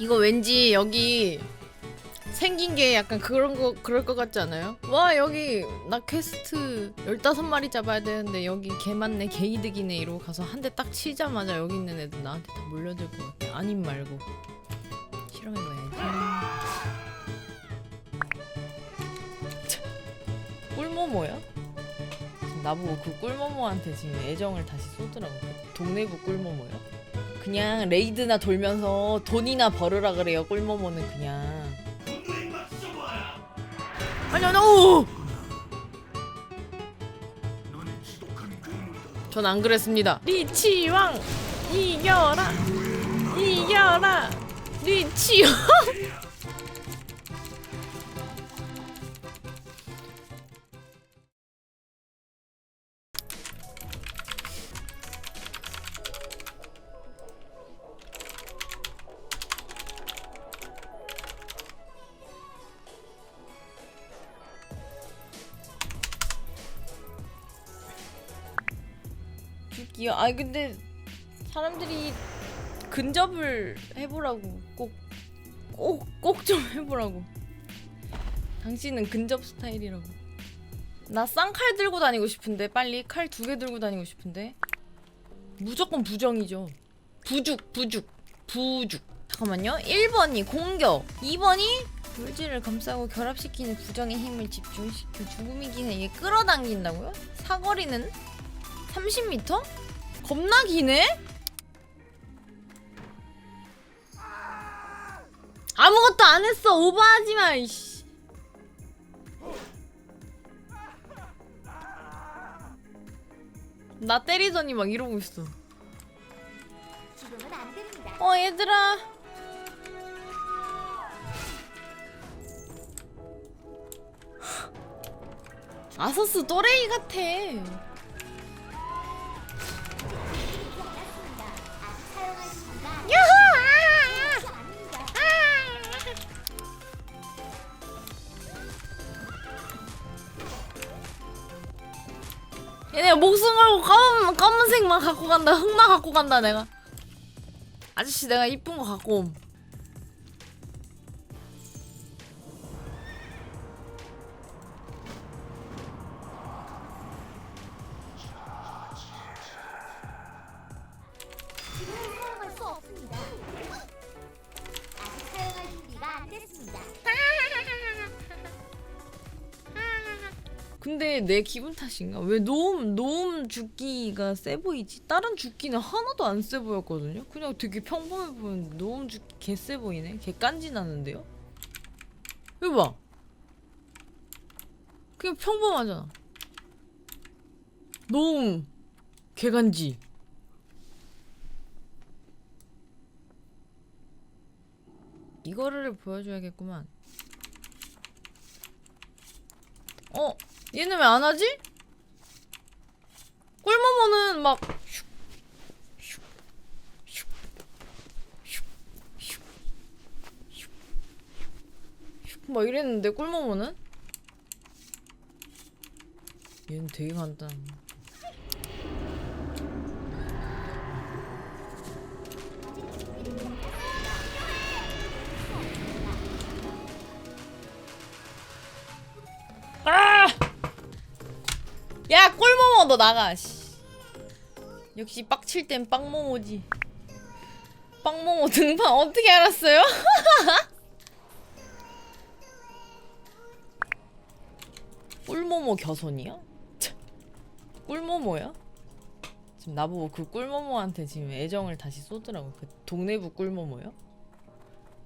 이거 왠지 여기 생긴 게 약간 그런 거 그럴 것 같지 않아요? 와 여기 나 퀘스트 15마리 잡아야 되는데 여기 개 많네 개 이득이네 이러고 가서 한 대 딱 치자마자 여기 있는 애들 나한테 다 몰려들 것 같아 아님 말고 실험해봐야지 참, 꿀모모야? 나보고 그 꿀모모한테 지금 애정을 다시 쏟으라고 그 동네구 꿀모모야? 그냥 레이드나 돌면서 돈이나 벌으라 그래요 꿀모모는 그냥. 아니 아니 오! 전 안 그랬습니다. 리치왕 이겨라! 이겨라! 리치왕 죽기요 아니 근데 사람들이 근접을 해보라고 꼭 꼭 꼭 좀 해보라고. 당신은 근접 스타일이라고. 나 쌍칼 들고 다니고 싶은데 빨리 칼 두 개 들고 다니고 싶은데. 무조건 부정이죠. 부죽 부죽 부죽. 잠깐만요. 1번이 공격. 2번이 물질을 감싸고 결합시키는 부정의 힘을 집중시켜 죽음이 기는 이게 끌어당긴다고요? 사거리는 30m? 겁나 기네? 아무것도 안 했어 오버하지 마 이씨. 나 때리더니 막 이러고 있어. 어 얘들아 아서스 또레이 같아 얘네 목숨 걸고 검은, 검은색만 갖고 간다 흑만 갖고 간다 내가. 아저씨 내가 이쁜 거 갖고 옴 근데 내 기분 탓인가? 왜 노음 노음 죽기가 세 보이지? 다른 죽기는 하나도 안 세 보였거든요. 그냥 되게 평범해 보이는데 노음 죽기 개 세 보이네. 개 깐지 나는데요? 이거 봐. 그냥 평범하잖아. 노음 개간지. 이거를 보여줘야겠구만. 어? 얘는 왜 안 하지? 꿀모모는 막 슉, 슉, 슉, 슉, 슉, 슉, 슉, 막 이랬는데 꿀모모는? 얘는 되게 간단. 야 꿀모모 너 나가 씨. 역시 빡칠 땐 빵모모지 빵모모 등판 어떻게 알았어요? 꿀모모 겨손이야? 참, 꿀모모야? 지금 나보고 그 꿀모모한테 지금 애정을 다시 쏟으라고 그 동네부 꿀모모요?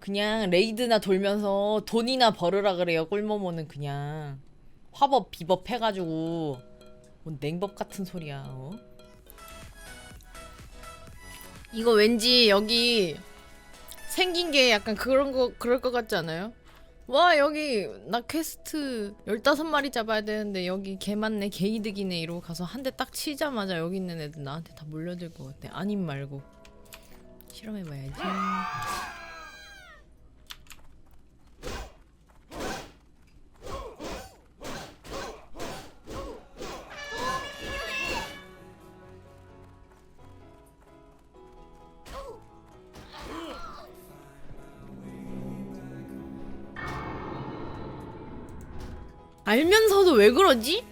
그냥 레이드나 돌면서 돈이나 벌으라 그래요 꿀모모는 그냥 화법 비법 해가지고 뭔 냉법 같은 소리야 어? 이거 왠지 여기 생긴 게 약간 그런 거 그럴 것 같지 않아요? 와 여기 나 퀘스트 15마리 잡아야 되는데 여기 개 많네 개 이득이네 이러고 가서 한 대 딱 치자마자 여기 있는 애들 나한테 다 몰려들 것 같아 아님 말고 실험해봐야지 알면서도 왜 그러지?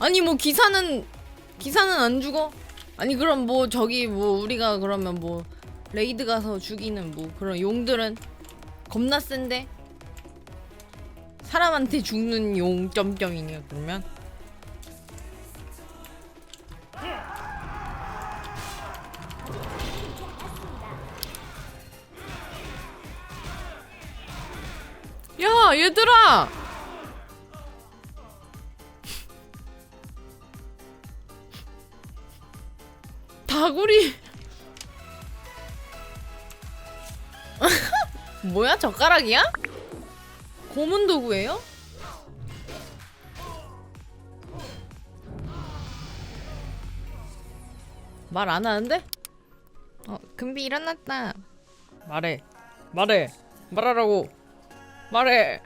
아니 뭐 기사는 기사는 안 죽어? 아니 그럼 뭐 저기 뭐 우리가 그러면 뭐 레이드 가서 죽이는 뭐 그런 용들은 겁나 센데 사람한테 죽는 용 점점이냐 그러면 야 얘들아 다구리 뭐야 젓가락이야? 고문 도구예요? 말 안 하는데? 어 금비 일어났다 말해 말해 말하라고 말해.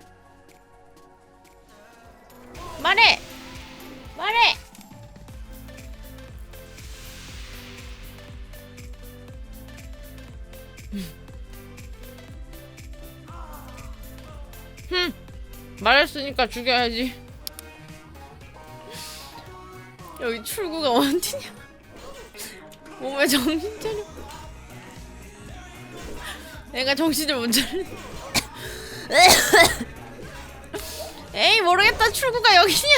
말해. 말해. 흠. 말했으니까 죽여야지. 여기 출구가 어디냐? 몸에 정신 차려. 내가 정신을 못 차려 에이 모르겠다 출구가 여기냐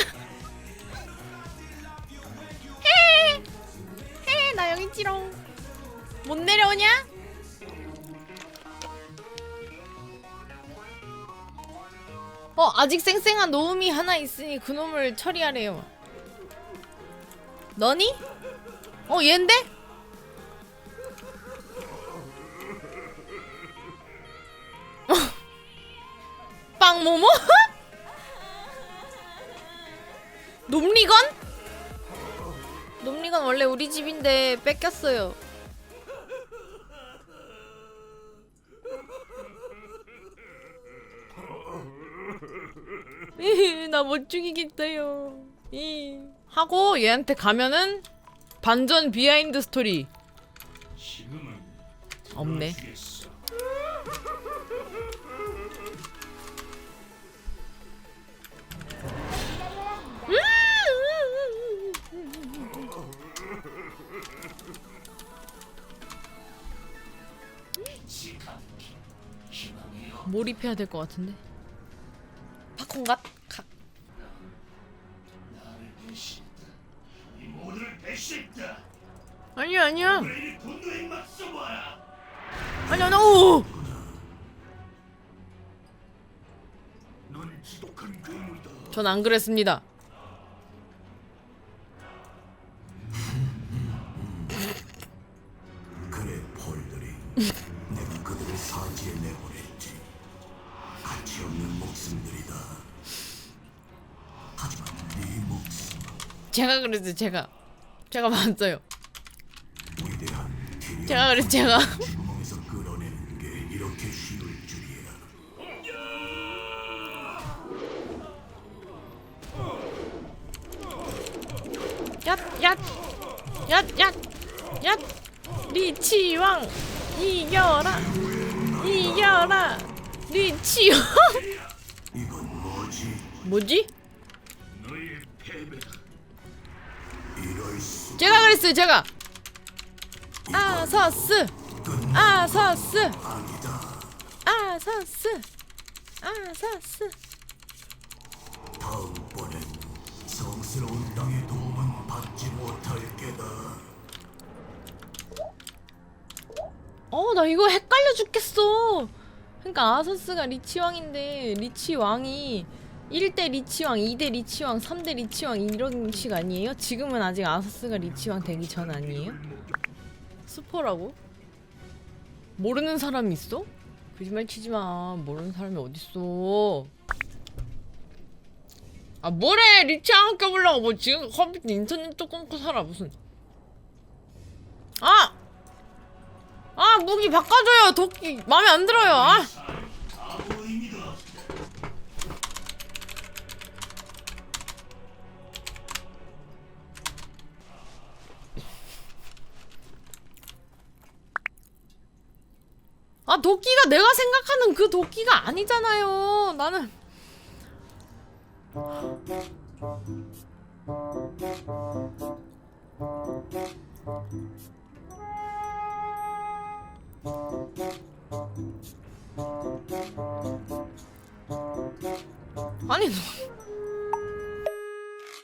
헤헤나 여기 있지롱 못 내려오냐? 어 아직 쌩쌩한 노음이 하나 있으니 그놈을 처리하래요 너니? 어 얘인데? 빵모모? 놈리건? 놈리건 원래 우리 집인데 뺏겼어요 나 못 죽이겠어요 이. 하고 얘한테 가면은 반전 비하인드 스토리 없네 몰입해야 될 것 같은데. 팝콘갓 각 아니야 아니야. 아니야 나 오! 전안 그랬습니다 제가 그랬어요 제가. 제가 봤어요. 기력 제가 그랬 제가. 구멍에서 끌어내는 게 이렇게 쉬울 줄이야. 얏얏얏얏얏. 리치왕 이겨라 이겨라. 리치왕. 이건 뭐지? 뭐지? 제가 그랬어요 제가. 아서스. 아서스. 아서스. 아서스. 다음번엔 성스러운 땅의 도움은 받지 못할 게다. 어나 이거 헷갈려 죽겠어. 그러니까 아서스가 리치 왕인데 리치 왕이 1대 리치왕, 2대 리치왕, 3대 리치왕 이런 식 아니에요? 지금은 아직 아서스가 리치왕 되기 전 아니에요? 스포라고? 모르는 사람이 있어? 거짓말 치지 마. 모르는 사람이 어딨어. 아 뭐래 리치왕 껴보려고 뭐 지금 컴퓨터 인터넷도 끊고 살아 무슨 아! 아 무기 바꿔줘요 도끼 마음에 안 들어요 아 아 도끼가 내가 생각하는 그 도끼가 아니잖아요. 나는 아니 너